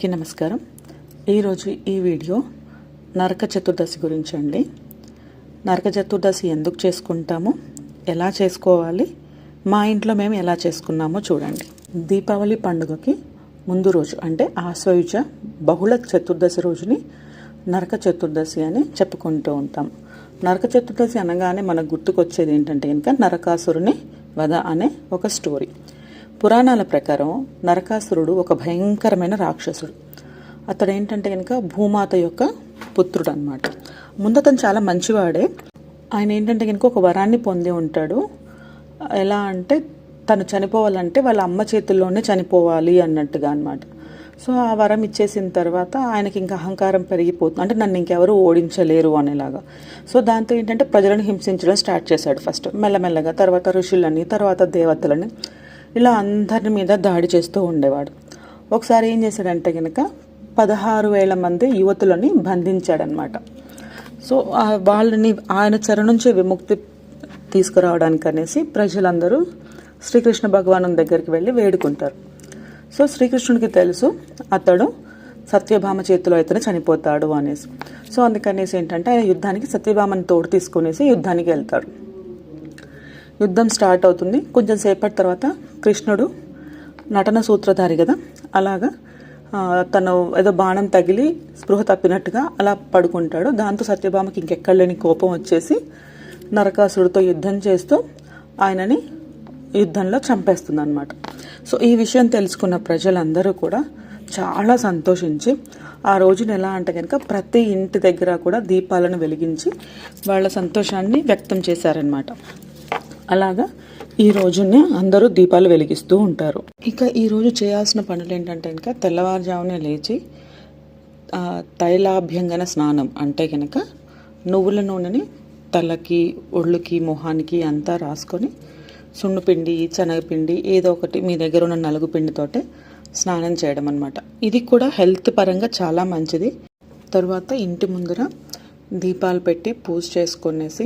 అందరికీ నమస్కారం. ఈరోజు ఈ వీడియో నరక చతుర్దశి గురించి అండి. నరక చతుర్దశి ఎందుకు చేసుకుంటాము? ఎలా చేసుకోవాలి? మా ఇంట్లో మేము ఎలా చేసుకున్నామో చూడండి. దీపావళి పండుగకి ముందు రోజు అంటే ఆశ్వయుజ బహుళ చతుర్దశి రోజుని నరక చతుర్దశి అని చెప్పుకుంటూ ఉంటాం. నరక చతుర్దశి అనగానే మనకు గుర్తుకొచ్చేది ఏంటంటే కనుక నరకాసురుని వధ అనే ఒక స్టోరీ. పురాణాల ప్రకారం నరకాసురుడు ఒక భయంకరమైన రాక్షసుడు. అతడు ఏంటంటే కనుక భూమాత యొక్క పుత్రుడు అనమాట ముందు అతను చాలా మంచివాడే. ఆయన ఏంటంటే కనుక ఒక వరాన్ని పొంది ఉంటాడు. ఎలా అంటే తను చనిపోవాలంటే వాళ్ళ అమ్మ చేతుల్లోనే చనిపోవాలి అన్నట్టుగా అనమాట సో ఆ వరం ఇచ్చేసిన తర్వాత ఆయనకి ఇంకా అహంకారం పెరిగిపోతుంది. అంటే నన్ను ఇంకెవరు ఓడించలేరు అనేలాగా. సో దాంతో ఏంటంటే ప్రజలను హింసించడం స్టార్ట్ చేశాడు ఫస్ట్. మెల్లమెల్లగా తర్వాత ఋషులని తర్వాత దేవతలని. ఇలా అందరి మీద దాడి చేస్తూ ఉండేవాడు. ఒకసారి ఏం చేశాడంటే కనుక పదహారు వేల మంది యువతులని బంధించాడనమాట సో వాళ్ళని ఆయన చెర నుంచి విముక్తి తీసుకురావడానికి అనేసి ప్రజలందరూ శ్రీకృష్ణ భగవాను దగ్గరికి వెళ్ళి వేడుకుంటారు. సో శ్రీకృష్ణుడికి తెలుసు అతడు సత్యభామ చేతిలో అయితేనే చనిపోతాడు అనేసి. సో అందుకనేసి ఏంటంటే ఆయన యుద్ధానికి సత్యభామని తోడు తీసుకునేసి యుద్ధానికి వెళ్తాడు. యుద్ధం స్టార్ట్ అవుతుంది. కొంచెం సేపటి తర్వాత కృష్ణుడు నటన సూత్రధారి కదా. అలాగా తను ఏదో బాణం తగిలి స్పృహ తప్పినట్టుగా అలా పడుకుంటాడు. దాంతో సత్యభామకి ఇంకెక్కడ లేని కోపం వచ్చేసి నరకాసుడితో యుద్ధం చేస్తూ ఆయనని యుద్ధంలో చంపేస్తుంది అనమాట సో ఈ విషయం తెలుసుకున్న ప్రజలందరూ కూడా చాలా సంతోషించి ఆ రోజున ఎలా అంటే కనుక ప్రతి ఇంటి దగ్గర కూడా దీపాలను వెలిగించి వాళ్ళ సంతోషాన్ని వ్యక్తం చేశారనమాట అలాగా ఈ రోజునే అందరూ దీపాలు వెలిగిస్తూ ఉంటారు. ఇక ఈ రోజు చేయాల్సిన పనులు ఏంటంటే ఇంకా తెల్లవారుజామునే లేచి తైలాభ్యంగన స్నానం అంటే కనుక నువ్వుల నూనెని తలకి ఒళ్ళుకి మొహానికి అంతా రాసుకొని సున్నుపిండి శనగపిండి ఏదో ఒకటి మీ దగ్గర ఉన్న నలుగు పిండితోటే స్నానం చేయడం అనమాట ఇది కూడా హెల్త్ పరంగా చాలా మంచిది. తర్వాత ఇంటి ముందర దీపాలు పెట్టి పూజ చేసుకునేసి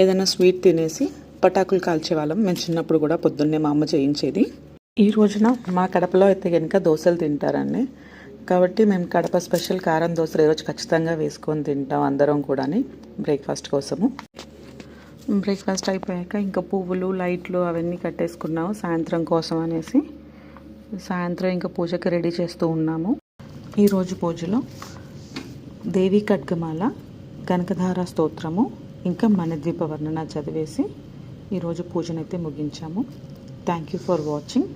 ఏదైనా స్వీట్ తినేసి పటాకులు కాల్చేవాళ్ళం. మేము చిన్నప్పుడు కూడా పొద్దున్నే మా అమ్మ చేయించేది. ఈ రోజున మా కడపలో అయితే కనుక దోశలు తింటారండి. కాబట్టి మేము కడప స్పెషల్ కారం దోశలు ఈరోజు ఖచ్చితంగా వేసుకొని తింటాం అందరం కూడాని బ్రేక్ఫాస్ట్ కోసము. బ్రేక్ఫాస్ట్ అయిపోయాక ఇంకా పువ్వులు లైట్లు అవన్నీ కట్టేసుకున్నాము సాయంత్రం కోసం అనేసి. సాయంత్రం ఇంకా పూజకి రెడీ చేస్తూ ఉన్నాము. ఈరోజు పూజలో దేవి ఖడ్గమాల కనకధార స్తోత్రము ఇంకా మణిద్వీప వర్ణన చదివేసి ఈరోజు పూజనైతే ముగించాము. Thank you for watching